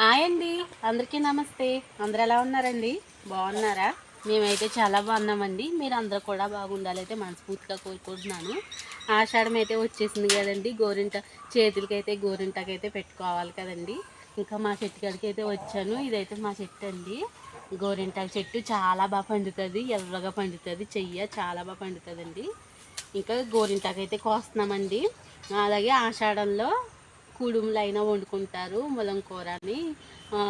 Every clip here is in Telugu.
హాయ్ అండి. అందరికీ నమస్తే. అందరు ఎలా ఉన్నారండి? బాగున్నారా? మేమైతే చాలా బాగున్నామండి. మీరు అందరూ కూడా బాగుండాలి అయితే మనస్ఫూర్తిగా కోరుకుంటున్నాను. ఆషాఢం అయితే వచ్చేసింది కదండి. గోరింట చేతులకైతే గోరింటకైతే పెట్టుకోవాలి కదండి. ఇంకా మా చెట్టు కాడికి అయితే వచ్చాను. ఇదైతే మా చెట్టు అండి. గోరింటాకు చెట్టు చాలా బాగా పండుతుంది. ఎర్రగా పండుతుంది. చెయ్య చాలా బాగా పండుతుందండి. ఇంకా గోరింటాకు అయితే కోస్తున్నామండి. అలాగే ఆషాఢంలో కుడుములు అయినా వండుకుంటారు ములం కూరని ఆ,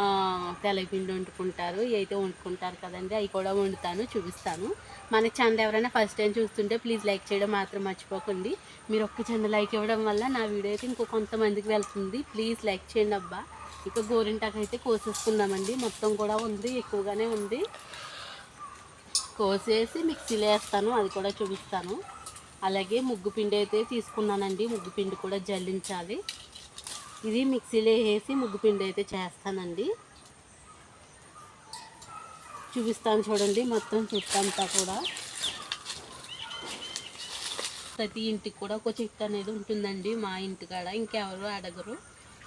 తెల్లపిండి వండుకుంటారు ఇవి అయితే వండుకుంటారు కదండి. అవి కూడా వండుతాను చూపిస్తాను. మన ఛానల్ ఎవరైనా ఫస్ట్ టైం చూస్తుంటే ప్లీజ్ లైక్ చేయడం మాత్రం మర్చిపోకండి. మీరు ఒక్క చిన్న లైక్ ఇవ్వడం వల్ల నా వీడియో అయితే ఇంకో కొంతమందికి వెళ్తుంది. ప్లీజ్ లైక్ చేయండి అబ్బా. ఇక గోరింటాకు అయితే కోసేసుకున్నామండి మొత్తం కూడా ఉంది ఎక్కువగానే ఉంది. కోసేసి మిక్సీలో వేస్తాను అది కూడా చూపిస్తాను. అలాగే ముగ్గు పిండి అయితే తీసుకున్నానండి. ముగ్గు పిండి కూడా జల్లించాలి. ఇది మిక్సీలో వేసి ముగ్గు పిండి అయితే చేస్తానండి. చూపిస్తాను చూడండి మొత్తం చుట్టంతా కూడా. ప్రతి ఇంటికి కూడా ఒక చెట్టు అనేది ఉంటుందండి మా ఇంటికాడ ఇంకెవరు అడగరు.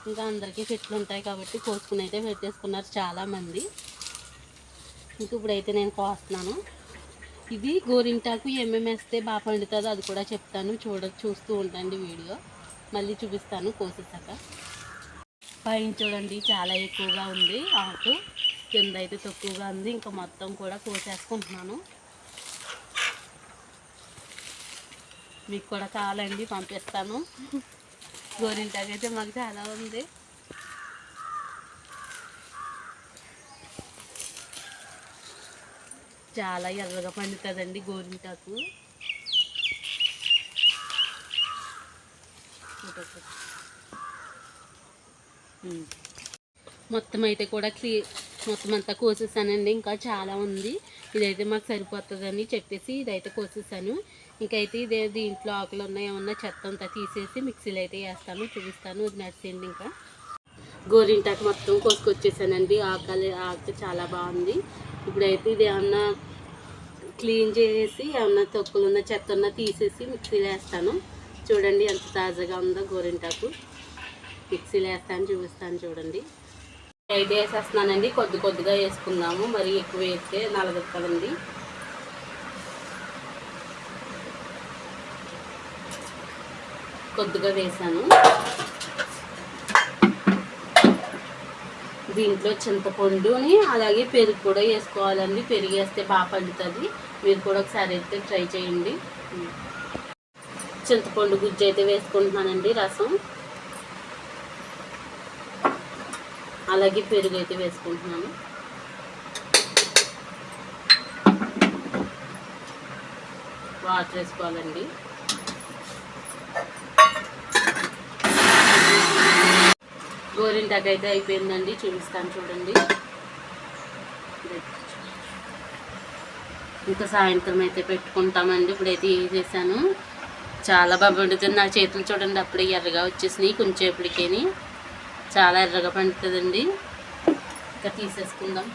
ఇంకా అందరికీ చెట్లు ఉంటాయి కాబట్టి కోసుకుని అయితే పెట్టేసుకున్నారు చాలామంది. ఇంక ఇప్పుడైతే నేను కోస్తున్నాను. ఇది గోరింటాకు ఏమేమి వేస్తే బాగా పండుతుందో అది కూడా చెప్తాను. చూడ చూస్తూ ఉండండి వీడియో. మళ్ళీ చూపిస్తాను కోసేసాక. పైన చూడండి చాలా ఎక్కువగా ఉంది ఆకు. కింద అయితే తక్కువగా ఉంది. ఇంకా మొత్తం కూడా కోసేసుకుంటున్నాను. మీకు కూడా కావాలండి పంపిస్తాను. గోరింటాకైతే అయితే మాకు చాలా ఉంది. చాలా ఎర్రగా పండుతుందండి గోరింటాకు. మొత్తం అయితే కూడా క్లీ మొత్తం అంతా కోసేసానండి. ఇంకా చాలా ఉంది. ఇదైతే మాకు సరిపోతుందని చెప్పేసి ఇదైతే కోసేసాను. ఇంకైతే ఇదే దీంట్లో ఆకులు ఉన్నాయి ఏమన్నా చెత్త అంతా తీసేసి మిక్సీలో అయితే వేస్తాను చూపిస్తాను. ఇది నడిచేయండి ఇంకా. గోరింటాకు మొత్తం కోసుకొచ్చేసానండి. ఆకలి ఆకు చాలా బాగుంది. ఇప్పుడైతే ఇది ఏమన్నా క్లీన్ చేసి ఏమన్నా తొక్కులు ఉన్న చెత్త ఉన్న తీసేసి మిక్సీలో వేస్తాను. చూడండి ఎంత తాజాగా ఉందో గోరింటాకు. మిక్సీలో వేస్తాను చూపిస్తాను చూడండి. అయితే వేసేస్తున్నానండి. కొద్ది కొద్దిగా వేసుకుందాము. మరి ఎక్కువ వేస్తే నలగదు కదండి కొద్దిగా వేసాను. దీంట్లో చింతపండుని అలాగే పెరుగు కూడా వేసుకోవాలండి. పెరుగు వేస్తే బాగా పండుతుంది. మీరు కూడా ఒకసారి అయితే ట్రై చేయండి. చింతపండు గుజ్జు అయితే వేసుకుంటున్నానండి రసం. అలాగే పెరుగు అయితే వేసుకుంటున్నాను. వాటర్ వేసుకోవాలండి. గోరింటాకు అయితే అయిపోయిందండి చూపిస్తాను చూడండి. ఇంకా సాయంత్రం అయితే పెట్టుకుంటామండి ఇప్పుడైతే వేసేసాను చాలా బాగా వండుతుంది నా చేతులు చూడండి అప్పుడే ఎర్రగా వచ్చేసినాయి కొంచెంసేపటికేని చాలా ఎర్రగా పండుతుందండి. ఇంకా తీసేసుకుందాం.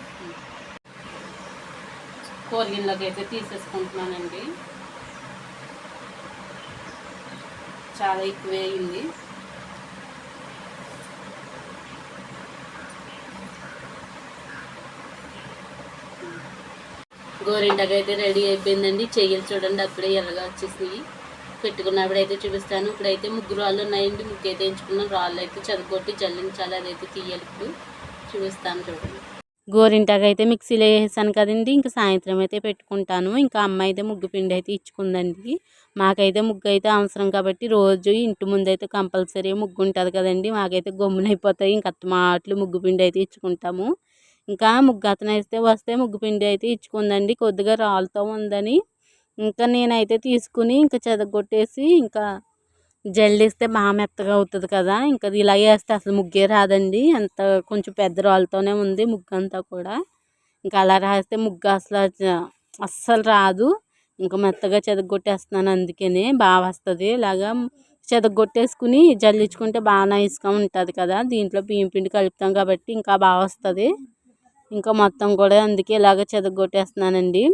కూరగిన్నెలోకి అయితే తీసేసుకుంటున్నానండి. చాలా ఎక్కువే అయింది. గోరింటకైతే రెడీ అయిపోయిందండి. చెయ్యలు చూడండి అప్పుడే ఎర్రగా వచ్చేసినాయి. పెట్టుకున్నప్పుడు అయితే చూపిస్తాను. ఇప్పుడైతే ముగ్గురు రాళ్ళు ఉన్నాయండి. ముగ్గు అయితే ఎంచుకున్నాం. రాళ్ళు అయితే చదువుకొట్టి జల్లించాలి అదైతే తీయాలి ఇప్పుడు. చూపిస్తాను చూడండి. గోరింటాకు అయితే మిక్సీలో వేసాను కదండి. ఇంకా సాయంత్రం అయితే పెట్టుకుంటాను. ఇంకా అమ్మ అయితే ముగ్గు పిండి అయితే ఇచ్చుకుందండి. మాకైతే ముగ్గు అయితే అవసరం కాబట్టి రోజు ఇంటి ముందు అయితే కంపల్సరీ ముగ్గు ఉంటుంది కదండి. మాకైతే గమ్మునైపోతాయి ఇంకా మాటలు ముగ్గు పిండి అయితే ఇచ్చుకుంటాము. ఇంకా ముగ్గు అతను అయితే వస్తే ముగ్గు పిండి అయితే ఇచ్చుకుందండి. కొద్దిగా రాళ్ళతో ఉందని ఇంకా నేనైతే తీసుకుని ఇంకా చెదగొట్టేసి ఇంకా జల్లిస్తే బాగా మెత్తగా అవుతుంది కదా. ఇంకా అది ఇలా వేస్తే అసలు ముగ్గే రాదండి. అంత కొంచెం పెద్ద రాళ్ళతోనే ఉంది ముగ్గు అంతా కూడా. ఇంకా అలా రాస్తే ముగ్గు అసలు అస్సలు రాదు. ఇంకా మెత్తగా చెదగొట్టేస్తున్నాను అందుకనే బాగా వస్తుంది. ఇలాగా చెదగొట్టేసుకుని జల్లించుకుంటే బాగా నైస్గా ఉంటుంది కదా. దీంట్లో బియ్యం పిండి కలుపుతాం కాబట్టి ఇంకా బాగా వస్తుంది. ఇంకా మొత్తం కూడా అందుకే ఇలాగ చెదగొట్టేస్తున్నానండి.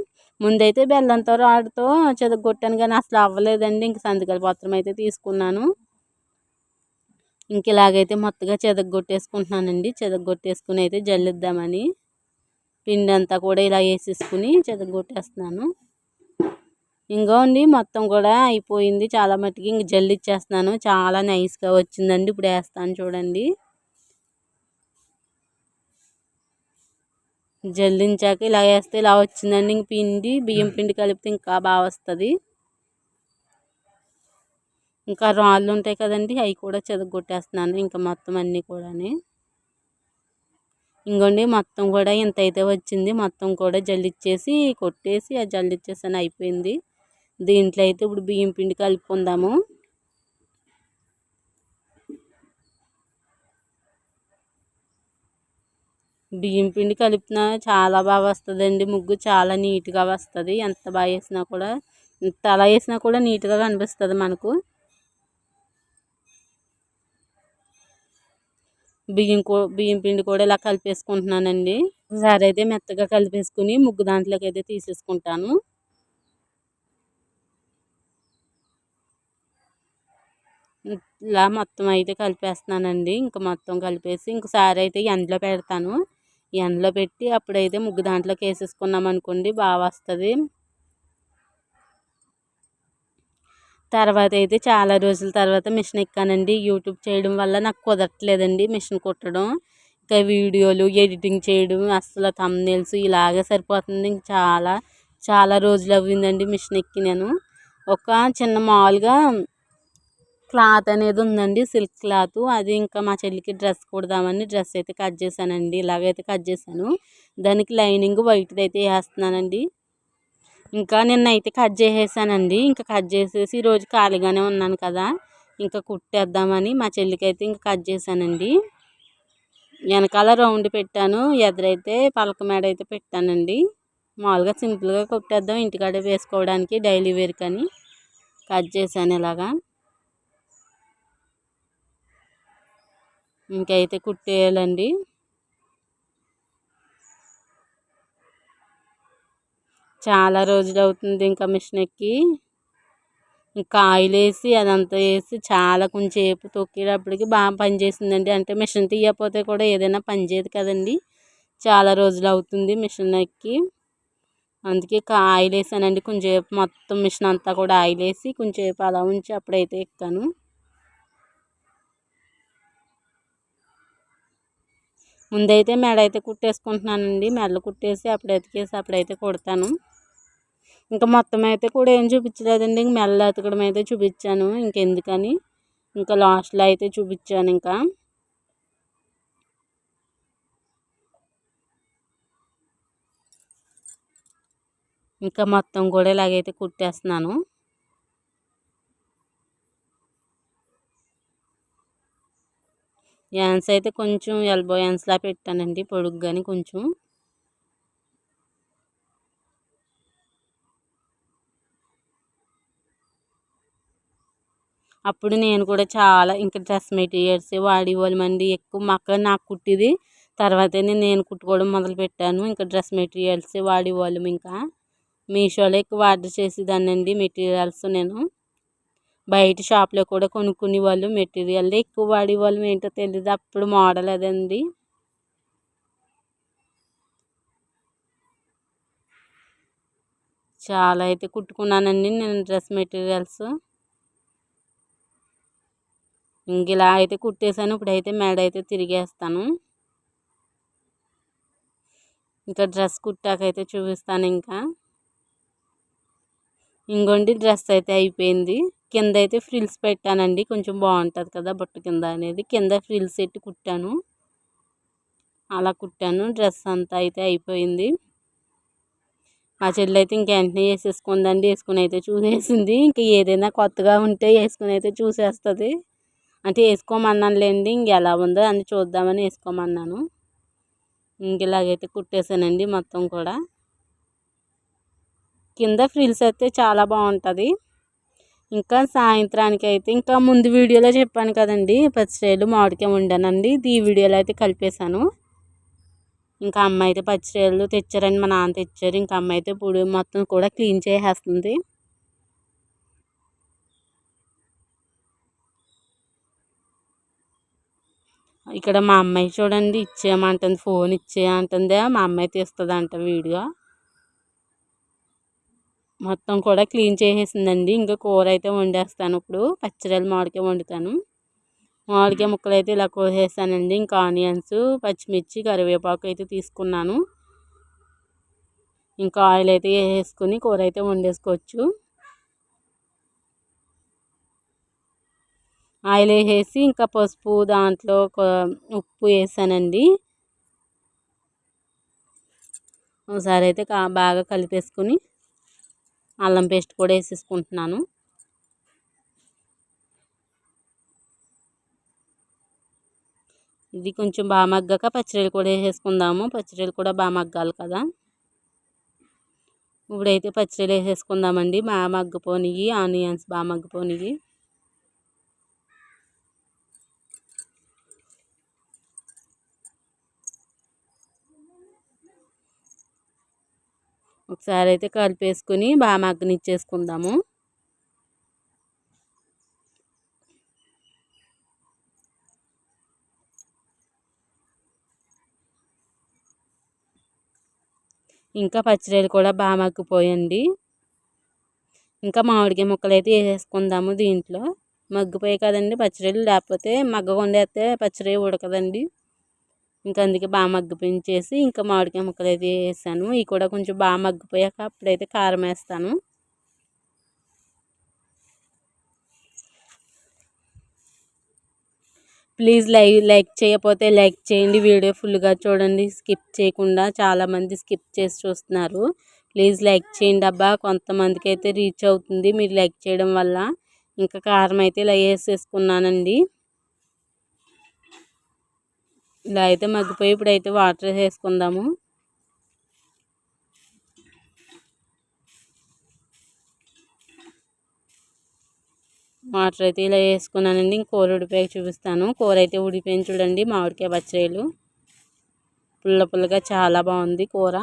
ముందైతే బెల్లంతో రాడుతో చెదగొట్టాను కానీ అసలు అవ్వలేదండి. ఇంక సంతకాల పత్రం అయితే తీసుకున్నాను. ఇంక ఇలాగైతే మొత్తగా చెదగొట్టేసుకుంటున్నానండి. చెదగొట్టేసుకుని అయితే జల్లిద్దామని పిండి అంతా కూడా ఇలా వేసేసుకుని చెదగొట్టేస్తున్నాను. ఇంకోండి మొత్తం కూడా అయిపోయింది. చాలా మట్టుకి ఇంక జల్లిచ్చేస్తున్నాను. చాలా నైస్గా వచ్చిందండి. ఇప్పుడు వేస్తాను చూడండి. జల్లించాక ఇలా వేస్తే ఇలా వచ్చిందండి. ఇంక పిండి బియ్యం పిండి కలిపితే ఇంకా బాగా వస్తుంది. ఇంకా రాళ్ళు ఉంటాయి కదండి అవి కూడా చెదగొట్టేస్తున్నాను ఇంకా మొత్తం అన్నీ కూడా ఇంకోండి మొత్తం కూడా ఇంత అయితే వచ్చింది. మొత్తం కూడా జల్లిచ్చేసి కొట్టేసి ఆ జల్లిచ్చేసాను అయిపోయింది. దీంట్లో అయితే ఇప్పుడు బియ్యం పిండి కలుపుకుందాము. బియ్యం పిండి కలిపినా చాలా బాగా వస్తుందండి. ముగ్గు చాలా నీట్గా వస్తుంది. ఎంత బాగా వేసినా కూడా ఎంత అలా వేసినా కూడా నీట్గా కనిపిస్తుంది మనకు. బియ్యం బియ్యం పిండి కూడా ఇలా కలిపేసుకుంటున్నానండి. ఒకసారి అయితే మెత్తగా కలిపేసుకుని ముగ్గు దాంట్లోకి అయితే తీసేసుకుంటాను. ఇలా మొత్తం అయితే కలిపేస్తున్నానండి. ఇంకా మొత్తం కలిపేసి ఇంకోసారి అయితే ఎండలో పెడతాను. ఎండలో పెట్టి అప్పుడైతే ముగ్గు దాంట్లోకి వేసేసుకున్నాం అనుకోండి బాగా వస్తుంది. తర్వాత అయితే చాలా రోజుల తర్వాత మిషన్ ఎక్కానండి. యూట్యూబ్ చేయడం వల్ల నాకు కుదరట్లేదండి మిషన్ కుట్టడం. ఇంకా వీడియోలు ఎడిటింగ్ చేయడం అసలు తమ్నేల్స్ ఇలాగే సరిపోతుంది. ఇంక చాలా చాలా రోజులు అవ్విందండి మిషన్ ఎక్కి నేను. ఒక చిన్న మామూలుగా క్లాత్ అనేది ఉందండి సిల్క్ క్లాత్. అది ఇంకా మా చెల్లికి డ్రెస్ కుడదామని డ్రెస్ అయితే కట్ చేశానండి ఇలాగైతే కట్ చేశాను. దానికి లైనింగ్ వైట్ది అయితే వేస్తున్నానండి. ఇంకా నిన్న అయితే కట్ చేసేసానండి ఇంకా కట్ చేసేసి ఈరోజు ఖాళీగానే ఉన్నాను కదా ఇంకా కుట్టేద్దామని మా చెల్లికి అయితే ఇంకా కట్ చేశానండి. వెనకాల రౌండ్ పెట్టాను ఎదురైతే పలక మేడ అయితే పెట్టానండి. మామూలుగా సింపుల్గా కుట్టేద్దాం ఇంటికాడ వేసుకోవడానికి డైలీ వేర్ కానీ కట్ చేశాను ఇలాగా. ఇంకైతే కుట్టేయాలండి. చాలా రోజులు అవుతుంది ఇంకా మిషన్ ఎక్కి ఇంకా ఆయిల్ వేసి అదంతా వేసి చాలా కొంచెంసేపు తొక్కేటప్పటికి బాగా పనిచేసిందండి. అంటే మిషన్ తీయకపోతే కూడా ఏదైనా పనిచేయదు కదండి. చాలా రోజులు అవుతుంది మిషన్ ఎక్కి అందుకే ఆయిల్ వేసానండి. కొంచెంసేపు మొత్తం మిషన్ అంతా కూడా ఆయిల్ వేసి కొంచెంసేపు అలా ఉంచి అప్పుడైతే ఎక్కాను. ముందైతే మెడ అయితే కుట్టేసుకుంటున్నానండి. మెడలు కుట్టేసి అప్పుడు ఎతికేసి అప్పుడైతే కుడతాను. ఇంకా మొత్తం అయితే కూడా ఏం చూపించలేదండి. ఇంక మెల్ల ఎతకడం అయితే చూపించాను. ఇంకెందుకని ఇంకా లాస్ట్లో అయితే చూపించాను ఇంకా. ఇంకా మొత్తం కూడా ఇలాగైతే కుట్టేస్తున్నాను. యాన్స్ అయితే కొంచెం ఎల్బో యాన్స్లా పెట్టానండి పొడుగు కానీ కొంచెం. అప్పుడు నేను కూడా చాలా ఇంకా డ్రెస్ మెటీరియల్స్ వాడేవాళ్ళమండి ఎక్కువ మక్క నాకు కుట్టిది తర్వాతే నేను కుట్టుకోవడం మొదలు పెట్టాను. ఇంకా డ్రెస్ మెటీరియల్స్ వాడేవాళ్ళం ఇంకా. మీషోలో ఎక్కువ ఆర్డర్ చేసేదాన్ని అండి మెటీరియల్స్ నేను. బయట షాప్లో కూడా కొనుక్కునే వాళ్ళు మెటీరియల్ ఎక్కువ వాడేవాళ్ళం ఏంటో తెలియదు అప్పుడు మోడల్ అదండి. చాలా అయితే కుట్టుకున్నానండి నేను డ్రెస్ మెటీరియల్స్. ఇంక ఇలా అయితే కుట్టేశాను ఇప్పుడైతే మెడ అయితే తిరిగేస్తాను. ఇంకా డ్రెస్ కుట్టాకైతే చూపిస్తాను ఇంకా. ఇంకోండి డ్రెస్ అయితే అయిపోయింది. కింద అయితే ఫ్రిల్స్ పెట్టానండి. కొంచెం బాగుంటుంది కదా బొట్టు కింద అనేది. కింద ఫ్రిల్స్ పెట్టి కుట్టాను. అలా కుట్టాను. డ్రెస్ అంతా అయితే అయిపోయింది. మా చెల్లి అయితే ఇంక వెంటనే వేసేసుకుందండి. వేసుకుని అయితే చూసేసింది. ఇంక ఏదైనా కొత్తగా ఉంటే వేసుకుని అయితే చూసేస్తుంది. అంటే వేసుకోమన్నానులేండి. ఇంక ఎలా ఉందో అని చూద్దామని వేసుకోమన్నాను. ఇంక ఇలాగైతే కుట్టేసానండి మొత్తం కూడా. కింద ఫ్రిల్స్ అయితే చాలా బాగుంటుంది ఇంకా సాయంత్రానికి అయితే ఇంకా ముందు వీడియోలో చెప్పాను కదండి పచ్చిరేలు మామిడికాయ వండానండి. ఈ వీడియోలో అయితే కలిపేశాను. ఇంకా అమ్మ అయితే పచ్చిరేలు తెచ్చారని మా నాన్న తెచ్చారు. ఇంకా అమ్మ అయితే పొడి మొత్తం కూడా క్లీన్ చేసేస్తుంది. ఇక్కడ మా అమ్మాయి చూడండి ఇచ్చేయమంటుంది ఫోన్ ఇచ్చేయమంటుంది. మా అమ్మాయి తీస్తుంది అంట వీడియో. మొత్తం కూడా క్లీన్ చేసేసిందండి. ఇంకా కూర అయితే వండేస్తాను. ఇప్పుడు పచ్చిరొయ్యలు మామిడికాయ వండుతాను. మామిడికాయ ముక్కలు అయితే ఇలా కోసేసానండి. ఇంకా ఆనియన్స్ పచ్చిమిర్చి కరివేపాకు అయితే తీసుకున్నాను. ఇంకా ఆయిల్ అయితే వేసుకుని కూర అయితే వండేసుకోవచ్చు. ఆయిల్ వేసేసి ఇంకా పసుపు దాంట్లో ఉప్పు వేసానండి. ఒకసారి అయితే బాగా కలిపేసుకుని అల్లం పేస్ట్ కూడా వేసేసుకుంటున్నాను. ఇది కొంచెం బాగా మగ్గాక పచ్చడిలు కూడా వేసేసుకుందాము. పచ్చడిలు కూడా బాగా మగ్గాలి కదా. ఇప్పుడైతే పచ్చడిలు వేసేసుకుందామండి. బాగా మగ్గిపోనివి ఆనియన్స్ బాగా మగ్గిపోనివి ఒకసారి అయితే కలిపేసుకుని బాగా మగ్గనిచ్చేసుకుందాము. ఇంకా పచ్చిరొయ్యలు కూడా బాగా మగ్గిపోయండి. ఇంకా మామిడికాయ ముక్కలు అయితే వేసేసుకుందాము దీంట్లో. మగ్గిపోయాయి కదండి పచ్చిరొయ్యలు లేకపోతే మగ్గకుండా వేస్తే పచ్చిరొయ్య ఉడకదండి ఇంకా అందుకే బాగా మగ్గిపించేసి ఇంకా మామిడికాయ ముక్కలు అయితే వేసాను. ఇవి కూడా కొంచెం బాగా మగ్గిపోయాక అప్పుడైతే కారం వేస్తాను. ప్లీజ్ లైక్ లైక్ చేయకపోతే లైక్ చేయండి. వీడియో ఫుల్గా చూడండి. స్కిప్ చేయకుండా చాలామంది స్కిప్ చేసి చూస్తున్నారు. ప్లీజ్ లైక్ చేయండి అబ్బా. కొంతమందికి అయితే రీచ్ అవుతుంది మీరు లైక్ చేయడం వల్ల. ఇంకా కారం అయితే ఇలా వేసేసుకున్నానండి. ఇలా అయితే మగ్గిపోయి ఇప్పుడైతే వాటర్ వేసుకుందాము. వాటర్ అయితే ఇలా వేసుకున్నానండి. కూర ఉడిపోయాక చూపిస్తాను. కూర అయితే ఉడిపోయింది చూడండి మామిడికాయ పచ్చడిలు పుల్ల పుల్లగా చాలా బాగుంది కూర.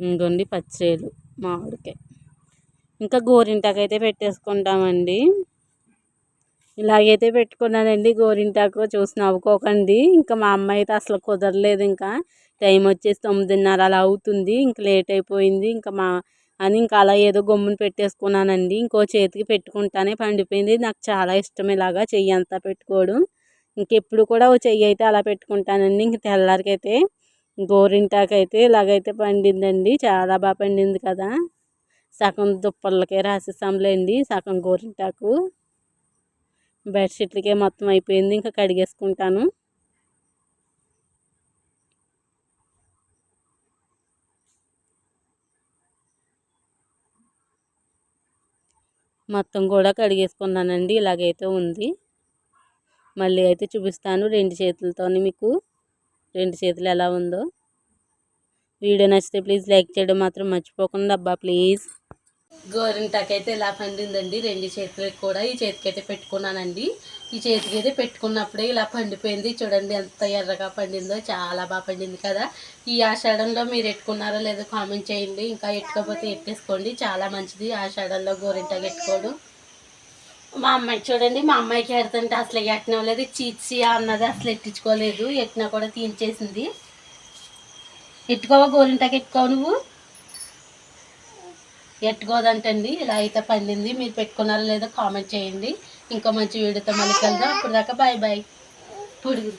ఇంకొండి పచ్చడిలు మామిడికాయ. ఇంకా గోరింటాకు అయితే పెట్టేసుకుంటామండి. ఇలాగైతే పెట్టుకున్నానండి గోరింటాకు చూసి నవ్వుకోకండి. ఇంకా మా అమ్మ అయితే అసలు కుదరలేదు ఇంకా. టైం వచ్చేసి తొమ్మిదిన్నర అలా అవుతుంది. ఇంకా లేట్ అయిపోయింది. ఇంకా మా అని ఇంకా అలా ఏదో గమ్మున పెట్టేసుకున్నానండి. ఇంకో చేతికి పెట్టుకుంటానే పండిపోయింది. నాకు చాలా ఇష్టం ఇలాగా చెయ్యి అంతా పెట్టుకోవడం. ఇంకెప్పుడు కూడా ఓ చెయ్యి అయితే అలా పెట్టుకుంటానండి. ఇంక తెల్లారికైతే గోరింటాకు అయితే ఇలాగైతే పండిందండి. చాలా బాగా పండింది కదా. సగం దుప్పర్లకే రాసేసాంలేండి సగం గోరింటాకు. బెడ్షీట్లకే మొత్తం అయిపోయింది ఇంకా కడిగేసుకుంటాను. మొత్తం కూడా కడిగేసుకున్నానండి ఇలాగైతే ఉంది. మళ్ళీ అయితే చూపిస్తాను రెండు చేతులతోని మీకు. రెండు చేతులు ఎలా ఉందో. వీడియో నచ్చితే ప్లీజ్ లైక్ చేయడం మాత్రం మర్చిపోకుండా అబ్బా ప్లీజ్. గోరింటాకు అయితే ఇలా పండిందండి. రెండు చేతులకి కూడా ఈ చేతికి అయితే పెట్టుకున్నానండి. ఈ చేతికి అయితే పెట్టుకున్నప్పుడే ఇలా పండిపోయింది. చూడండి ఎంత ఎర్రగా పండిందో చాలా బాగా పండింది కదా. ఈ ఆషాఢంలో మీరు ఎట్టుకున్నారో లేదో కామెంట్ చేయండి. ఇంకా ఎట్టుకోకపోతే ఎట్టేసుకోండి. చాలా మంచిది ఆషాఢంలో గోరింటకి ఎట్టుకోవడం. మా అమ్మాయి చూడండి మా అమ్మాయికి ఎడుతుంటే అసలు ఎట్టడం లేదు. చీచి అన్నది అసలు ఎట్టించుకోలేదు. ఎట్టినా కూడా తీయించేసింది ఎట్టుకోవా గోరింటాకు ఎట్టుకోవు నువ్వు? ఎట్టుకోదంటండి. ఇలా అయితే పండింది. మీరు పెట్టుకున్నారా లేదో కామెంట్ చేయండి. ఇంకో మంచి వీడియోతో మళ్ళీ కలుద్దాం. అప్పుడు దాకా బాయ్ బాయ్. పొడుగు